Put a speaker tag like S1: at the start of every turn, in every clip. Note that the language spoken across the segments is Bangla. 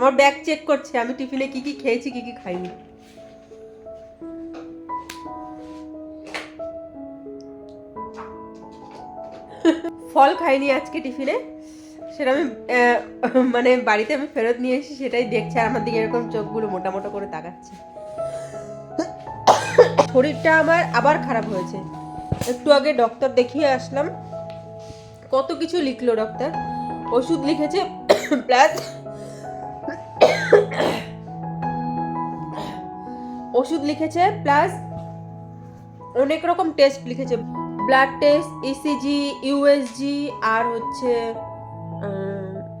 S1: আমার ব্যাগ চেক করছে, আমি টিফিনে কি কি খেয়েছি, কি কি খাইনি। ফল খাইনি আজকে টিফিনে, সেটা আমি মানে বাড়িতে আমি ফেরত নিয়ে এসেছি, সেটাই দেখছে, আর আমার দিকে এরকম চোখগুলো মোটা মোটা করে তাকাচ্ছে। শরীরটা আমার আবার খারাপ হয়েছে। একটু আগে ডক্টর দেখিয়ে আসলাম, কত কিছু লিখলো ডক্টর। ওষুধ লিখেছে, প্লাস ওষুধ লিখেছে প্লাস অনেক রকম টেস্ট লিখেছে ব্লাড টেস্ট ইসিজি ইউএসজি আর হচ্ছে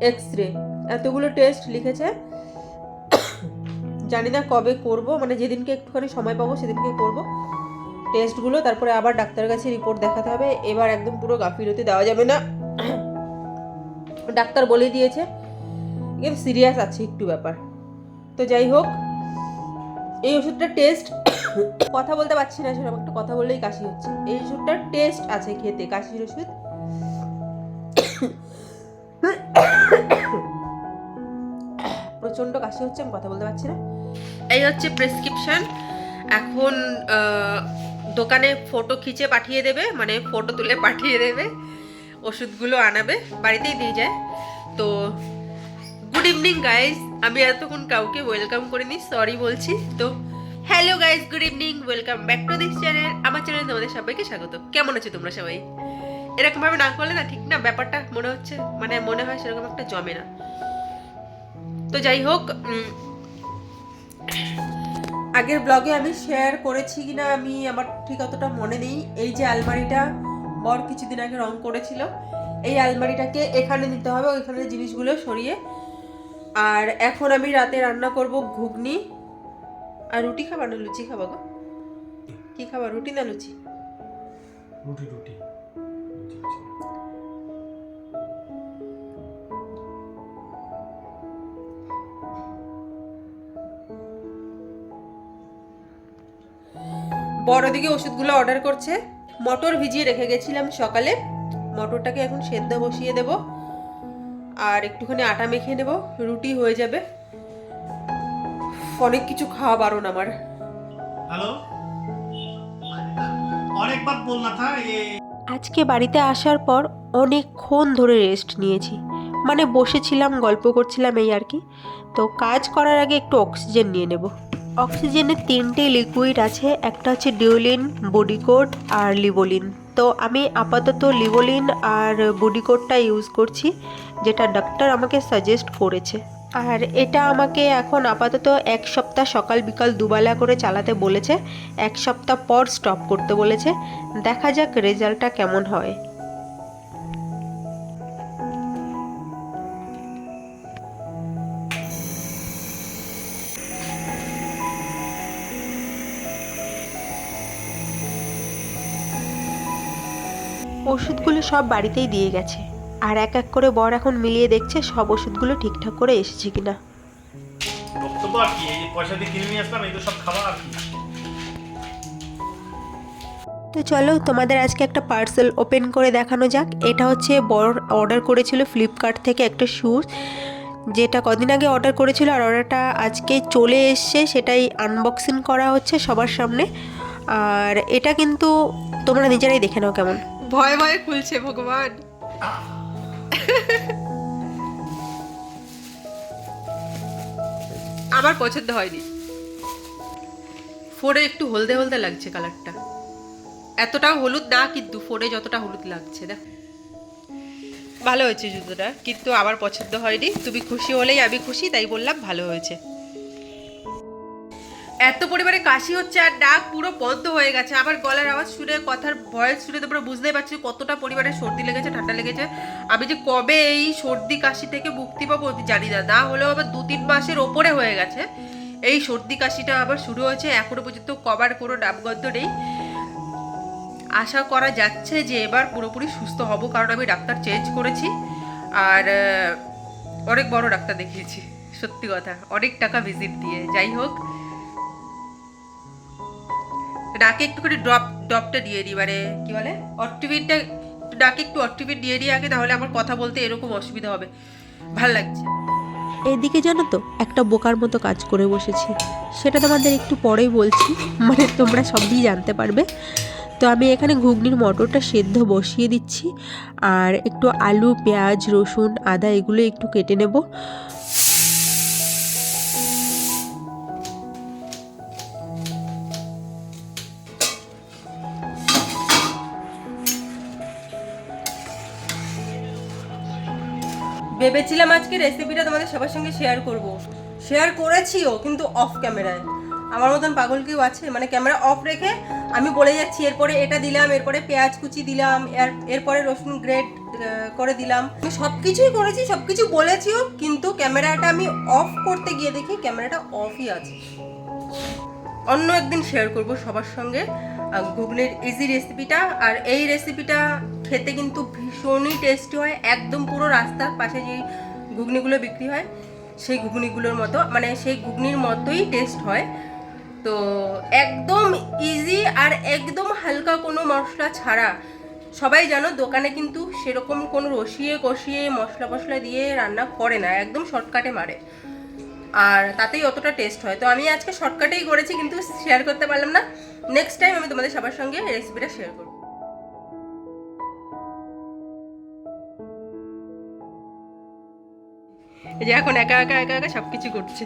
S1: এক্স রে এতগুলো টেস্ট লিখেছে। জানি না কবে করব মানে যেদিনকে একটুখানি সময় পাবো সেদিনকে করব। টেস্টগুলো তারপরে আবার ডাক্তারের কাছে রিপোর্ট দেখাতে হবে। এবার একদম পুরো গাফিলতি দেওয়া যাবে না। ডাক্তার বলে দিয়েছে সিরিয়াস আছে একটু ব্যাপার। তো যাই হোক এই ওষুধটা টেস্ট কথা বলতে পারছি না সেরকম, একটু কথা বললেই কাশি হচ্ছে। এই ওষুধটার টেস্ট আছে খেতে, কাশির ওষুধ। প্রচণ্ড কাশি হচ্ছে, আমি কথা বলতে পারছি না। এই হচ্ছে প্রেসক্রিপশন এখন দোকানে ফটো খিচে পাঠিয়ে দেবে মানে ফটো তুলে পাঠিয়ে দেবে, ওষুধগুলো আনাবে, বাড়িতেই দিয়ে যায়। তো গুড ইভিনিং গাইজ আমি এতক্ষণ কাউকে ওয়েলকাম করিনি সরি বলছি। তো hello guys good evening welcome back to this channel আমার চ্যানেলে তোমাদের সবাইকে স্বাগত। কেমন আছো তোমরা সবাই? এরকম ভাবে না করলে না ঠিক না, ব্যাপারটা মনে হচ্ছে মানে মনে হয় সেরকম একটা জমে না। তো যাই হোক আগের ব্লগে আমি শেয়ার করেছি কিনা আমি আমার ঠিক অতটা মনে নেই। এই যে আলমারিটা বর কিছুদিন আগে রং করেছিল, এই আলমারিটাকে এখানে নিতে হবে ওইখানে জিনিসগুলো সরিয়ে আর এখন আমি রাতে রান্না করব ঘুগনি। আর রুটি খাবার না লুচি খাবা গো? কি খাবার রুটি না লুচি?
S2: রুটি রুটি।
S1: বড় দিকে ওষুধগুলো অর্ডার করছে। মটর ভিজিয়ে রেখে গেছিলাম সকালে। মটরটাকে এখন সেদ্ধ বসিয়ে দেব। আর একটুখানি আটা মেখে নেব রুটি হয়ে যাবে। অনেক কিছু খাওয়া বারণ আমার।
S2: হ্যালো? অনেকবার বললাম
S1: আজকে বাড়িতে আসার পর অনেকক্ষণ ধরে রেস্ট নিয়েছি। মানে বসেছিলাম গল্প করছিলাম এই আর কি। তো কাজ করার আগে একটু অক্সিজেন নিয়ে নেব। অক্সিজেনের তিনটে লিকুইড আছে একটা হচ্ছে ডিউলিন বডিকোট আর লিবোলিন তো আমি আপাতত লিভোলিন আর বডিকোটটা ইউজ করছি, যেটা ডাক্তার আমাকে সাজেস্ট করেছে। আর এটা আমাকে এখন আপাতত এক সপ্তাহ সকাল বিকাল দুবেলা করে চালাতে বলেছে, এক সপ্তাহ পর স্টপ করতে বলেছে। দেখা যাক রেজাল্টটা কেমন হয়। ওষুধগুলো সব বাড়িতেই দিয়ে গেছে। আর এক এক করে বর এখন মিলিয়ে দেখছে সব ওষুধগুলো ঠিকঠাক করে এসেছে কিনা।
S2: বক্তব্য আর কি এই পয়সা দিয়ে কিনে নিয়ে আসলাম এই তো সব খাওয়া আর কি
S1: তো চলো তোমাদের আজকে একটা পার্সেল ওপেন করে দেখানো যাক। এটা হচ্ছে বড় অর্ডার করেছিল ফ্লিপকার্ট থেকে একটা শ্যুজ যেটা কদিন আগে অর্ডার করেছিল আর অর্ডারটা আজকে চলে এসছে সেটাই আনবক্সিং করা হচ্ছে সবার সামনে। আর এটা কিন্তু তোমরা নিজেরাই দেখে নাও কেমন। ভয়ে ভয়ে খুলছে ভগবান। আমার পছন্দ হয়নি। ফোরে একটু হলদে হলদে লাগছে কালারটা। এতটাও হলুদ না, কিন্তু ফোনে যতটা হলুদ লাগছে, দেখ। ভালো হয়েছে জুতোটা, কিন্তু আমার পছন্দ হয়নি। তুমি খুশি হলেই আমি খুশি, তাই বললাম ভালো হয়েছে। এত পরিমাণে কাশি হচ্ছে আর ডাক পুরো বন্ধ হয়ে গেছে। আমার গলার আওয়াজ শুনে, কথার ভয়েস শুনে তোমরা বুঝতেই পারছি কতটা পরিমাণে সর্দি লেগেছে, ঠান্ডা লেগেছে। আমি যে কবে এই সর্দি কাশি থেকে মুক্তি পাবো জানি না। না হলেও আবার দু তিন মাসের ওপরে হয়ে গেছে। এই সর্দি কাশিটা আবার শুরু হয়েছে, এখনও পর্যন্ত কবার কোনো নামগন্ধ নেই। আশা করা যাচ্ছে যে এবার পুরোপুরি সুস্থ হব, কারণ আমি ডাক্তার চেঞ্জ করেছি। আর অনেক বড় ডাক্তার দেখিয়েছি, সত্যি কথা। অনেক টাকা ভিজিট দিয়ে। যাই হোক নাকে করে ড্রপ ড্রপটা দিয়ে দিই মানে কি বলে অট্টিভিনটা নাকে একটু অট্টিভিন দিয়ে দিই আগে, তাহলে আমার কথা বলতে এরকম অসুবিধা হবে। ভালো লাগছে।
S3: এদিকে জানো তো, একটা বোকার মতো কাজ করে বসেছি। সেটা তোমাদের একটু পরেই বলছি মানে তোমরা সবই জানতে পারবে। তো আমি এখানে ঘুগনির মটরটা সেদ্ধ বসিয়ে দিচ্ছি, আর একটু আলু, পেঁয়াজ, রসুন, আদা, এগুলো একটু কেটে নেব।
S1: ভেবেছিলাম আজকে রেসিপিটা তোমাদের সবার সঙ্গে শেয়ার করব। শেয়ার করেছিও, কিন্তু অফ ক্যামেরায় আমার মতন পাগল কেউ আছে? মানে ক্যামেরা অফ রেখে আমি বলে যাচ্ছি, এরপরে এটা দিলাম, এরপরে পেঁয়াজ কুচি দিলাম, এর, এরপরে রসুন গ্রেট করে দিলাম। আমি সব কিছুই করেছি সব কিছু বলেছিও, কিন্তু ক্যামেরাটা আমি অফ করতে গিয়ে দেখি ক্যামেরাটা অফই আছে। অন্য একদিন শেয়ার করব সবার সঙ্গে ঘুগনির ইজি রেসিপিটা আর এই রেসিপিটা খেতে কিন্তু ভীষণই টেস্টি হয়। একদম পুরো রাস্তার পাশে যে ঘুগনিগুলো বিক্রি হয়, সেই ঘুগনিগুলোর মতো মানে সেই ঘুগনির মতোই টেস্ট হয়। তো একদম ইজি আর একদম হালকা কোনো মশলা ছাড়া। সবাই জানো দোকানে কিন্তু সেরকম কোনো রসিয়ে কষিয়ে মশলা ফসলা দিয়ে রান্না করে না, একদম শর্টকাটে মারে। আর তাতেই অতটা টেস্ট হয়। তো আমি আজকে শর্টকাটেই করেছি, কিন্তু শেয়ার করতে পারলাম না। নেক্সট টাইম আমি তোমাদের সবার সঙ্গে রেসিপিটা শেয়ার করব। এই যে এখন একা একা একা একা সব কিছু করছে।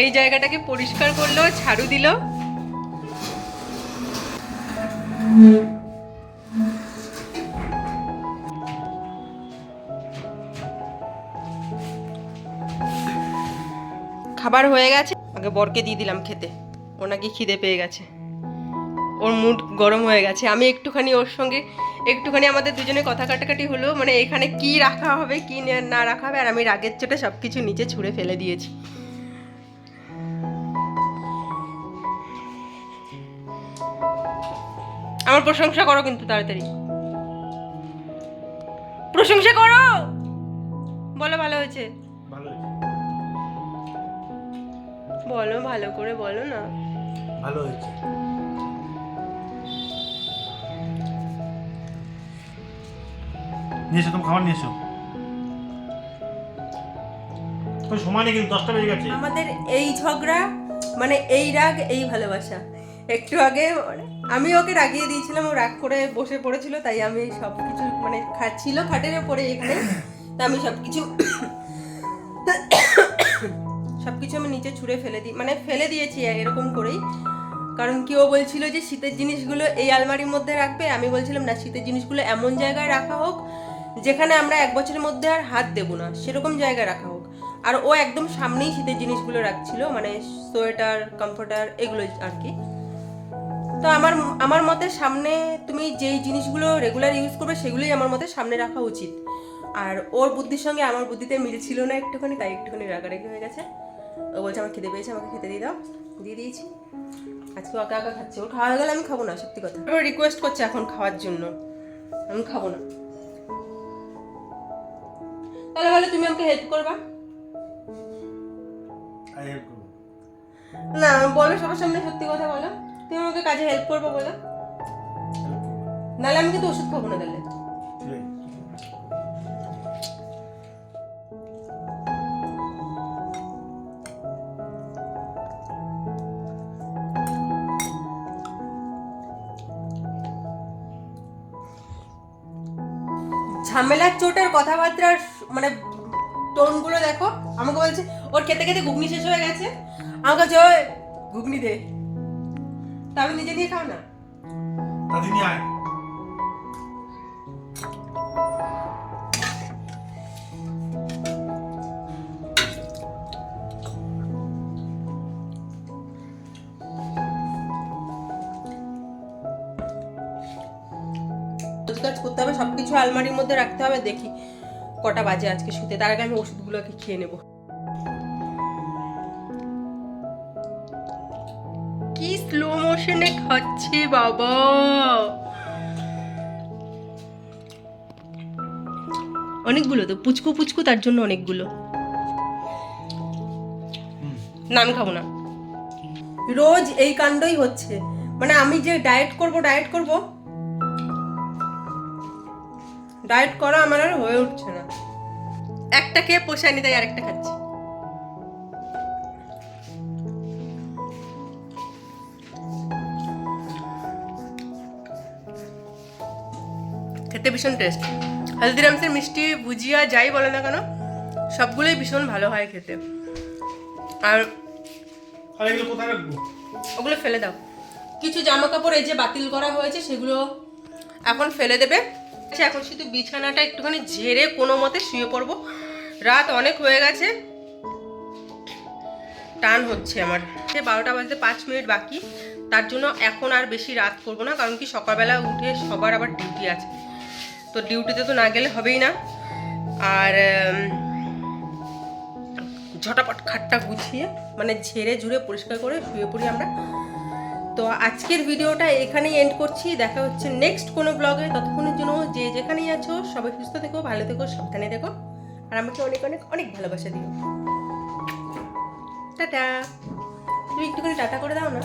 S1: এই জায়গাটাকে পরিষ্কার করল, ঝাড়ু দিল। খাবার হয়ে গেছে। আগে বরকে দিয়ে দিলাম খেতে। ও নাকি খিদে পেয়ে গেছে। ওর মুড গরম হয়ে গেছে। আমি একটুখানি ওর সঙ্গে একটুখানি আমাদের দুজনে কথা কাটাকাটি হলো মানে এখানে কি রাখা হবে কি না- না রাখা হবে আর আমি রাগের চোটে সব কিছু নিচে ছুঁড়ে ফেলে দিয়েছি। আমার প্রশংসা করো কিন্তু তাড়াতাড়ি। প্রশংসা করো! বলো ভালো হয়েছে?
S2: ভালো হয়েছে।
S1: বলো ভালো করে বলো না।
S2: ভালো হয়েছে। নিয়ে তুমি খাবার নিয়ে এসো ওই সময় নেই কিন্তু দশটা বেজে গেছে।
S1: আমাদের এই ঝগড়া মানে এই রাগ, এই ভালোবাসা। একটু আগে মানে আমি ওকে রাগিয়ে দিয়েছিলাম, ও রাগ করে বসে পড়েছিল, তাই আমি সব কিছু মানে খাচ্ছিল খাটের উপরে এখানে, তা আমি সব কিছু সব কিছু আমি নিচে ছুঁড়ে ফেলে দিই মানে ফেলে দিয়েছি এরকম করেই। কারণ কি ও বলছিল যে শীতের জিনিসগুলো এই আলমারির মধ্যে রাখবে, আমি বলছিলাম না, শীতের জিনিসগুলো এমন জায়গায় রাখা হোক যেখানে আমরা এক বছরের মধ্যে আর হাত দেবো না, সেরকম জায়গায় রাখা হোক। আর ও একদম সামনেই শীতের জিনিসগুলো রাখছিল মানে সোয়েটার, কমফোর্টার এগুলো আর কি। তো আমার আমার মতে সামনে তুমি যেই জিনিসগুলো রেগুলার ইউজ করবে, সেগুলোই আমার মতে সামনে রাখা উচিত। আর ওর বুদ্ধির সঙ্গে আমার বুদ্ধিতে মিল ছিল না একটুখানি, তাই একটুখানি রাগারাগি হয়ে গেছে। ও বলছে আমার খেতে পেয়েছে, আমাকে খেতে দিয়ে দাও, দিয়ে দিয়েছি। আজকে একা একা খাচ্ছে। ওর খাওয়া গেলে আমি খাব না, সত্যি কথা। ও রিকোয়েস্ট করছে এখন খাওয়ার জন্য। আমি খাব না। তাহলে বলে তুমি আমাকে হেল্প করবা। না বলো সবার সামনে সত্যি কথা বলো তুমি আমাকে কাজে হেল্প করব বলো। নাহলে আমি কিন্তু ওষুধ খাব না তাহলে ঝামেলার চোটের কথাবার্তার মানে টোনগুলো দেখো আমাকে বলছে ওর খেতে খেতে ঘুগনি শেষ হয়ে গেছে। আমাকে বলছে ওই ঘুগনি দে। তা আমি নিজে দিয়ে খাও না।
S2: দাদিনি আয়।
S1: কাজ করতে হবে সব কিছু আলমারির মধ্যে রাখতে হবে দেখি। কটা বাজে আজকে শুতে, তার আগে আমি ওষুধগুলোকে খেয়ে নেব। কি স্লো মোশনে খাচ্ছে বাবা। অনেকগুলো তো, পুচকু পুচকু তার জন্য অনেকগুলো।
S2: হুম।
S1: না আমি খাব না। রোজ এই কাণ্ডই হচ্ছে। মানে আমি যে ডায়েট করব ডায়েট করব ডায়েট করা আমার আর হয়ে উঠছে না। একটা খেয়ে পোষায়নি তাই আরেকটা খাচ্ছি। খেতে ভীষণ টেস্ট হলদিরামসের মিষ্টি ভুজিয়া যাই বলে না কেন সবগুলোই ভীষণ ভালো হয় খেতে। আর ওগুলো ফেলে দাও। কিছু জামা কাপড় এই যে বাতিল করা হয়েছে সেগুলো এখন ফেলে দেবে। আচ্ছা, এখন শুধু বিছানাটা একটুখানি ঝেড়ে কোনো মতে শুয়ে পড়ব। রাত অনেক হয়ে গেছে। টান হচ্ছে আমার। সে বারোটা বাজতে পাঁচ মিনিট বাকি। তার জন্য এখন আর বেশি রাত করব না কারণ কি সকালবেলা উঠে সবার আবার ডিউটি আছে। তো ডিউটিতে তো না গেলে হবেই না। আর ঝটাপট খাটটা গুছিয়ে মানে ঝেড়ে ঝুড়ে পরিষ্কার করে শুয়ে পড়ি আমরা। তো আজকের ভিডিওটা এখানেই এন্ড করছি। দেখা হচ্ছে নেক্সট কোনো ব্লগে ততক্ষণের জন্য যে যেখানেই আছো, সবাই সুস্থ থেকো, ভালো থেকো, সাবধানে থেকো। আর আমাকে অনেক অনেক অনেক ভালোবাসা দিও। টাটা। তুমি একটুখানি টাটা করে দাও না।